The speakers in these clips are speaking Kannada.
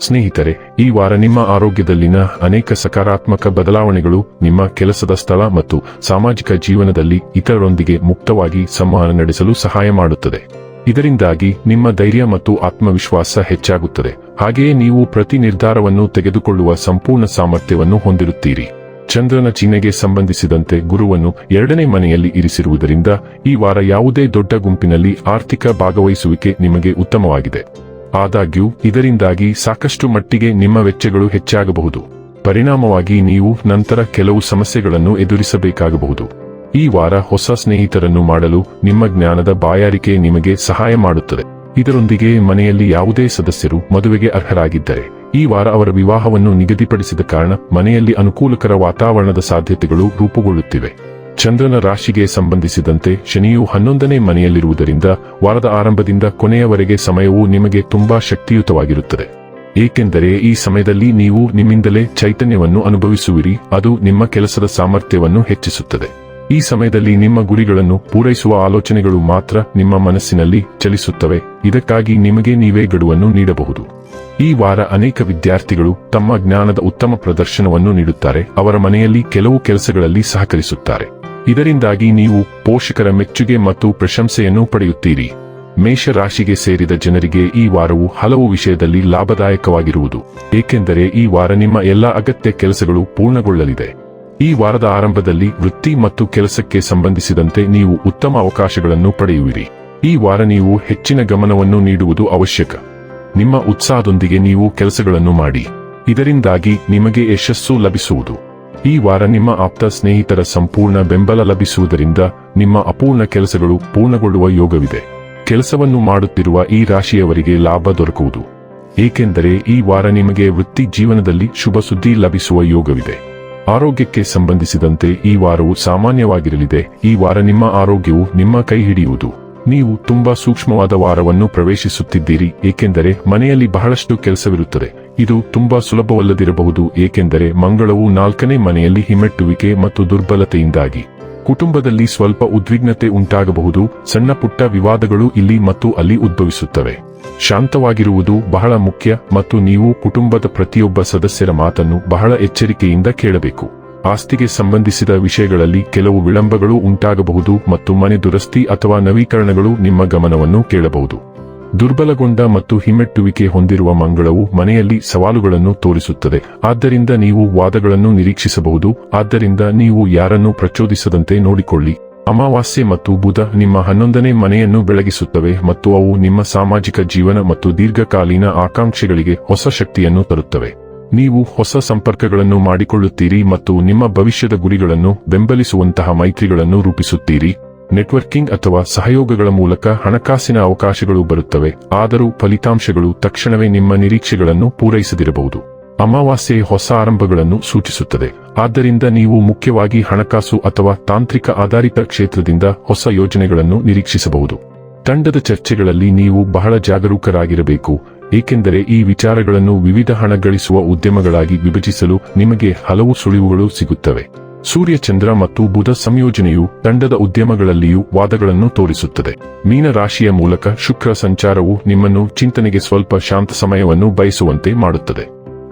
ಸ್ನೇಹಿತರೆ, ಈ ವಾರ ನಿಮ್ಮ ಆರೋಗ್ಯದಲ್ಲಿನ ಅನೇಕ ಸಕಾರಾತ್ಮಕ ಬದಲಾವಣೆಗಳು ನಿಮ್ಮ ಕೆಲಸದ ಸ್ಥಳ ಮತ್ತು ಸಾಮಾಜಿಕ ಜೀವನದಲ್ಲಿ ಇತರರೊಂದಿಗೆ ಮುಕ್ತವಾಗಿ ಸಂವಹನ ನಡೆಸಲು ಸಹಾಯ ಮಾಡುತ್ತದೆ. ಇದರಿಂದಾಗಿ ನಿಮ್ಮ ಧೈರ್ಯ ಮತ್ತು ಆತ್ಮವಿಶ್ವಾಸ ಹೆಚ್ಚಾಗುತ್ತದೆ. ಹಾಗೆಯೇ ನೀವು ಪ್ರತಿ ನಿರ್ಧಾರವನ್ನು ತೆಗೆದುಕೊಳ್ಳುವ ಸಂಪೂರ್ಣ ಸಾಮರ್ಥ್ಯವನ್ನು ಹೊಂದಿರುತ್ತೀರಿ. ಚಂದ್ರನ ಚಿಹ್ನೆಗೆ ಸಂಬಂಧಿಸಿದಂತೆ ಗುರುವನ್ನು ಎರಡನೇ ಮನೆಯಲ್ಲಿ ಇರಿಸಿರುವುದರಿಂದ ಈ ವಾರ ಯಾವುದೇ ದೊಡ್ಡ ಗುಂಪಿನಲ್ಲಿ ಆರ್ಥಿಕ ಭಾಗವಹಿಸುವಿಕೆ ನಿಮಗೆ ಉತ್ತಮವಾಗಿದೆ. ಆದಾಗ್ಯೂ, ಇದರಿಂದಾಗಿ ಸಾಕಷ್ಟು ಮಟ್ಟಿಗೆ ನಿಮ್ಮ ವೆಚ್ಚಗಳು ಹೆಚ್ಚಾಗಬಹುದು. ಪರಿಣಾಮವಾಗಿ ನೀವು ನಂತರ ಕೆಲವು ಸಮಸ್ಯೆಗಳನ್ನು ಎದುರಿಸಬೇಕಾಗಬಹುದು. ಈ ವಾರ ಹೊಸ ಸ್ನೇಹಿತರನ್ನು ಮಾಡಲು ನಿಮ್ಮ ಜ್ಞಾನದ ಬಾಯಾರಿಕೆ ನಿಮಗೆ ಸಹಾಯ ಮಾಡುತ್ತದೆ. ಇದರೊಂದಿಗೆ ಮನೆಯಲ್ಲಿ ಯಾವುದೇ ಸದಸ್ಯರು ಮದುವೆಗೆ ಅರ್ಹರಾಗಿದ್ದರೆ, ಈ ವಾರ ಅವರ ವಿವಾಹವನ್ನು ನಿಗದಿಪಡಿಸಿದ ಕಾರಣ ಮನೆಯಲ್ಲಿ ಅನುಕೂಲಕರ ವಾತಾವರಣದ ಸಾಧ್ಯತೆಗಳು ರೂಪುಗೊಳ್ಳುತ್ತಿವೆ. ಚಂದ್ರನ ರಾಶಿಗೆ ಸಂಬಂಧಿಸಿದಂತೆ ಶನಿಯು ಹನ್ನೊಂದನೇ ಮನೆಯಲ್ಲಿರುವುದರಿಂದ ವಾರದ ಆರಂಭದಿಂದ ಕೊನೆಯವರೆಗೆ ಸಮಯವು ನಿಮಗೆ ತುಂಬಾ ಶಕ್ತಿಯುತವಾಗಿರುತ್ತದೆ. ಏಕೆಂದರೆ ಈ ಸಮಯದಲ್ಲಿ ನೀವು ನಿಮ್ಮಿಂದಲೇ ಚೈತನ್ಯವನ್ನು ಅನುಭವಿಸುವಿರಿ, ಅದು ನಿಮ್ಮ ಕೆಲಸದ ಸಾಮರ್ಥ್ಯವನ್ನು ಹೆಚ್ಚಿಸುತ್ತದೆ. ಈ ಸಮಯದಲ್ಲಿ ನಿಮ್ಮ ಗುರಿಗಳನ್ನು ಪೂರೈಸುವ ಆಲೋಚನೆಗಳು ಮಾತ್ರ ನಿಮ್ಮ ಮನಸ್ಸಿನಲ್ಲಿ ಚಲಿಸುತ್ತವೆ, ಇದಕ್ಕಾಗಿ ನಿಮಗೆ ನೀವೇ ಗಡುವನ್ನು ನೀಡಬಹುದು. ಈ ವಾರ ಅನೇಕ ವಿದ್ಯಾರ್ಥಿಗಳು ತಮ್ಮ ಜ್ಞಾನದ ಉತ್ತಮ ಪ್ರದರ್ಶನವನ್ನು ನೀಡುತ್ತಾರೆ, ಅವರ ಮನೆಯಲ್ಲಿ ಕೆಲವು ಕೆಲಸಗಳಲ್ಲಿ ಸಹಕರಿಸುತ್ತಾರೆ. ಇದರಿಂದಾಗಿ ನೀವು ಪೋಷಕರ ಮೆಚ್ಚುಗೆ ಮತ್ತು ಪ್ರಶಂಸೆಯನ್ನು ಪಡೆಯುತ್ತೀರಿ. ಮೇಷ ರಾಶಿಗೆ ಸೇರಿದ ಜನರಿಗೆ ಈ ವಾರವು ಹಲವು ವಿಷಯದಲ್ಲಿ ಲಾಭದಾಯಕವಾಗಿರುವುದು. ಏಕೆಂದರೆ ಈ ವಾರ ನಿಮ್ಮ ಎಲ್ಲಾ ಅಗತ್ಯ ಕೆಲಸಗಳು ಪೂರ್ಣಗೊಳ್ಳಲಿದೆ. ಈ ವಾರದ ಆರಂಭದಲ್ಲಿ ವೃತ್ತಿ ಮತ್ತು ಕೆಲಸಕ್ಕೆ ಸಂಬಂಧಿಸಿದಂತೆ ನೀವು ಉತ್ತಮ ಅವಕಾಶಗಳನ್ನು ಪಡೆಯುವಿರಿ. ಈ ವಾರ ನೀವು ಹೆಚ್ಚಿನ ಗಮನವನ್ನು ನೀಡುವುದು ಅವಶ್ಯಕ. ನಿಮ್ಮ ಉತ್ಸಾಹದೊಂದಿಗೆ ನೀವು ಕೆಲಸಗಳನ್ನು ಮಾಡಿ. ಇದರಿಂದಾಗಿ ನಿಮಗೆ ಯಶಸ್ಸು ಲಭಿಸುವುದು. ಈ ವಾರ ನಿಮ್ಮ ಆಪ್ತ ಸ್ನೇಹಿತರ ಸಂಪೂರ್ಣ ಬೆಂಬಲ ಲಭಿಸುವುದರಿಂದ ನಿಮ್ಮ ಅಪೂರ್ಣ ಕೆಲಸಗಳು ಪೂರ್ಣಗೊಳ್ಳುವ ಯೋಗವಿದೆ. ಕೆಲಸವನ್ನು ಮಾಡುತ್ತಿರುವ ಈ ರಾಶಿಯವರಿಗೆ ಲಾಭ ದೊರಕುವುದು. ಏಕೆಂದರೆ ಈ ವಾರ ನಿಮಗೆ ವೃತ್ತಿ ಜೀವನದಲ್ಲಿ ಶುಭ ಸುದ್ದಿ ಲಭಿಸುವ ಯೋಗವಿದೆ. ಆರೋಗ್ಯಕ್ಕೆ ಸಂಬಂಧಿಸಿದಂತೆ ಈ ವಾರವು ಸಾಮಾನ್ಯವಾಗಿರಲಿದೆ. ಈ ವಾರ ನಿಮ್ಮ ಆರೋಗ್ಯವು ನಿಮ್ಮ ಕೈ ಹಿಡಿಯುವುದು. ನೀವು ತುಂಬಾ ಸೂಕ್ಷ್ಮವಾದ ವಾರವನ್ನು ಪ್ರವೇಶಿಸುತ್ತಿದ್ದೀರಿ, ಏಕೆಂದರೆ ಮನೆಯಲ್ಲಿ ಬಹಳಷ್ಟು ಕೆಲಸವಿರುತ್ತದೆ. ಇದು ತುಂಬಾ ಸುಲಭವಲ್ಲದಿರಬಹುದು, ಏಕೆಂದರೆ ಮಂಗಳವು ನಾಲ್ಕನೇ ಮನೆಯಲ್ಲಿ ಹಿಮ್ಮೆಟ್ಟುವಿಕೆ ಮತ್ತು ದುರ್ಬಲತೆಯಿಂದಾಗಿ. ಕುಟುಂಬದಲ್ಲಿ ಸ್ವಲ್ಪ ಉದ್ವಿಗ್ನತೆ ಉಂಟಾಗಬಹುದು, ಸಣ್ಣ ಪುಟ್ಟ ವಿವಾದಗಳು ಇಲ್ಲಿ ಮತ್ತು ಅಲ್ಲಿ ಉದ್ಭವಿಸುತ್ತವೆ. ಶಾಂತವಾಗಿರುವುದು ಬಹಳ ಮುಖ್ಯ, ಮತ್ತು ನೀವು ಕುಟುಂಬದ ಪ್ರತಿಯೊಬ್ಬ ಸದಸ್ಯರ ಮಾತನ್ನು ಬಹಳ ಎಚ್ಚರಿಕೆಯಿಂದ ಕೇಳಬೇಕು. ಆಸ್ತಿಗೆ ಸಂಬಂಧಿಸಿದ ವಿಷಯಗಳಲ್ಲಿ ಕೆಲವು ವಿಳಂಬಗಳು ಉಂಟಾಗಬಹುದು ಮತ್ತು ಮನೆ ದುರಸ್ತಿ ಅಥವಾ ನವೀಕರಣಗಳು ನಿಮ್ಮ ಗಮನವನ್ನು ಕೇಳಬಹುದು. ದುರ್ಬಲಗೊಂಡ ಮತ್ತು ಹಿಮ್ಮೆಟ್ಟುವಿಕೆ ಹೊಂದಿರುವ ಮಂಗಳವು ಮನೆಯಲ್ಲಿ ಸವಾಲುಗಳನ್ನು ತೋರಿಸುತ್ತದೆ. ಆದ್ದರಿಂದ ನೀವು ವಾದಗಳನ್ನು ನಿರೀಕ್ಷಿಸಬಹುದು. ಆದ್ದರಿಂದ ನೀವು ಯಾರನ್ನು ಪ್ರಚೋದಿಸದಂತೆ ನೋಡಿಕೊಳ್ಳಿ. ಅಮಾವಾಸ್ಯೆ ಮತ್ತು ಬುಧ ನಿಮ್ಮ ಹನ್ನೊಂದನೇ ಮನೆಯನ್ನು ಬೆಳಗಿಸುತ್ತವೆ ಮತ್ತು ಅವು ನಿಮ್ಮ ಸಾಮಾಜಿಕ ಜೀವನ ಮತ್ತು ದೀರ್ಘಕಾಲೀನ ಆಕಾಂಕ್ಷೆಗಳಿಗೆ ಹೊಸ ಶಕ್ತಿಯನ್ನು ತರುತ್ತವೆ. ನೀವು ಹೊಸ ಸಂಪರ್ಕಗಳನ್ನು ಮಾಡಿಕೊಳ್ಳುತ್ತೀರಿ ಮತ್ತು ನಿಮ್ಮ ಭವಿಷ್ಯದ ಗುರಿಗಳನ್ನು ಬೆಂಬಲಿಸುವಂತಹ ಮೈತ್ರಿಗಳನ್ನು ರೂಪಿಸುತ್ತೀರಿ. ನೆಟ್ವರ್ಕಿಂಗ್ ಅಥವಾ ಸಹಯೋಗಗಳ ಮೂಲಕ ಹಣಕಾಸಿನ ಅವಕಾಶಗಳು ಬರುತ್ತವೆ, ಆದರೂ ಫಲಿತಾಂಶಗಳು ತಕ್ಷಣವೇ ನಿಮ್ಮ ನಿರೀಕ್ಷೆಗಳನ್ನು ಪೂರೈಸದಿರಬಹುದು. ಅಮಾವಾಸ್ಯೆ ಹೊಸ ಆರಂಭಗಳನ್ನು ಸೂಚಿಸುತ್ತದೆ. ಆದ್ದರಿಂದ ನೀವು ಮುಖ್ಯವಾಗಿ ಹಣಕಾಸು ಅಥವಾ ತಾಂತ್ರಿಕ ಆಧಾರಿತ ಕ್ಷೇತ್ರದಿಂದ ಹೊಸ ಯೋಜನೆಗಳನ್ನು ನಿರೀಕ್ಷಿಸಬಹುದು. ತಂಡದ ಚರ್ಚೆಗಳಲ್ಲಿ ನೀವು ಬಹಳ ಜಾಗರೂಕರಾಗಿರಬೇಕು. ಏಕೆಂದರೆ ಈ ವಿಚಾರಗಳನ್ನು ವಿವಿಧ ಹಣ ಗಳಿಸುವ ಉದ್ಯಮಗಳಾಗಿ ವಿಭಜಿಸಲು ನಿಮಗೆ ಹಲವು ಸುಳಿವುಗಳು ಸಿಗುತ್ತವೆ. ಸೂರ್ಯ ಚಂದ್ರ ಮತ್ತು ಬುಧ ಸಂಯೋಜನೆಯು ತಂಡದ ಉದ್ಯಮಗಳಲ್ಲಿಯೂ ವಾದಗಳನ್ನು ತೋರಿಸುತ್ತದೆ. ಮೀನ ರಾಶಿಯ ಮೂಲಕ ಶುಕ್ರ ಸಂಚಾರವು ನಿಮ್ಮನ್ನು ಚಿಂತನೆಗೆ ಸ್ವಲ್ಪ ಶಾಂತ ಸಮಯವನ್ನು ಬಯಸುವಂತೆ ಮಾಡುತ್ತದೆ.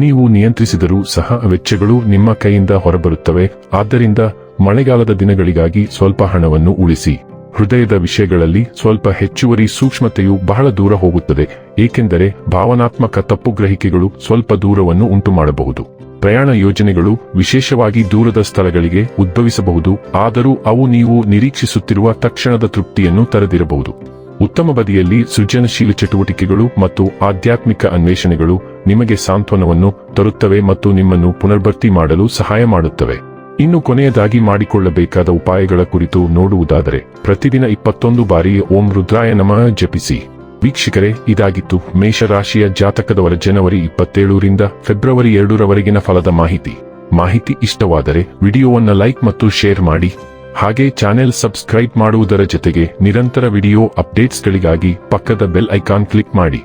ನೀವು ನಿಯಂತ್ರಿಸಿದರೂ ಸಹ ವೆಚ್ಚಗಳು ನಿಮ್ಮ ಕೈಯಿಂದ ಹೊರಬರುತ್ತವೆ. ಆದ್ದರಿಂದ ಮಳೆಗಾಲದ ದಿನಗಳಿಗಾಗಿ ಸ್ವಲ್ಪ ಹಣವನ್ನು ಉಳಿಸಿ. ಹೃದಯದ ವಿಷಯಗಳಲ್ಲಿ ಸ್ವಲ್ಪ ಹೆಚ್ಚುವರಿ ಸೂಕ್ಷ್ಮತೆಯು ಬಹಳ ದೂರ ಹೋಗುತ್ತದೆ, ಏಕೆಂದರೆ ಭಾವನಾತ್ಮಕ ತಪ್ಪುಗ್ರಹಿಕೆಗಳು ಸ್ವಲ್ಪ ದೂರವನ್ನು ಉಂಟುಮಾಡಬಹುದು. ಪ್ರಯಾಣ ಯೋಜನೆಗಳು ವಿಶೇಷವಾಗಿ ದೂರದ ಸ್ಥಳಗಳಿಗೆ ಉದ್ಭವಿಸಬಹುದು, ಆದರೂ ಅವು ನೀವು ನಿರೀಕ್ಷಿಸುತ್ತಿರುವ ತಕ್ಷಣದ ತೃಪ್ತಿಯನ್ನು ತರದಿರಬಹುದು. ಉತ್ತಮ ಬದಿಯಲ್ಲಿ ಸೃಜನಶೀಲ ಚಟುವಟಿಕೆಗಳು ಮತ್ತು ಆಧ್ಯಾತ್ಮಿಕ ಅನ್ವೇಷಣೆಗಳು ನಿಮಗೆ ಸಾಂತ್ವನವನ್ನು ತರುತ್ತವೆ ಮತ್ತು ನಿಮ್ಮನ್ನು ಪುನರ್ಭರ್ತಿ ಮಾಡಲು ಸಹಾಯ ಮಾಡುತ್ತವೆ. ಇನ್ನು ಕೊನೆಯದಾಗಿ ಮಾಡಿಕೊಳ್ಳಬೇಕಾದ ಉಪಾಯಗಳ ಕುರಿತು ನೋಡುವುದಾದರೆ, ಪ್ರತಿದಿನ ಇಪ್ಪತ್ತೊಂದು ಬಾರಿ ಓಂ ರುದ್ರಾಯ ನಮಃ ಜಪಿಸಿ. ವೀಕ್ಷಕರೇ, ಇದಾಗಿತ್ತು ಮೇಷರಾಶಿಯ ಜಾತಕದವರ ಜನವರಿ ಇಪ್ಪತ್ತೇಳರಿಂದ ಫೆಬ್ರವರಿ ಎರಡರವರೆಗಿನ ಫಲದ ಮಾಹಿತಿ. ಮಾಹಿತಿ ಇಷ್ಟವಾದರೆ ವಿಡಿಯೋವನ್ನ ಲೈಕ್ ಮತ್ತು ಶೇರ್ ಮಾಡಿ. ಹಾಗೆ ಚಾನೆಲ್ ಸಬ್ಸ್ಕ್ರೈಬ್ ಮಾಡುವುದರ ಜೊತೆಗೆ ನಿರಂತರ ವಿಡಿಯೋ ಅಪ್ಡೇಟ್ಸ್ಗಳಿಗಾಗಿ ಪಕ್ಕದ ಬೆಲ್ ಐಕಾನ್ ಕ್ಲಿಕ್ ಮಾಡಿ.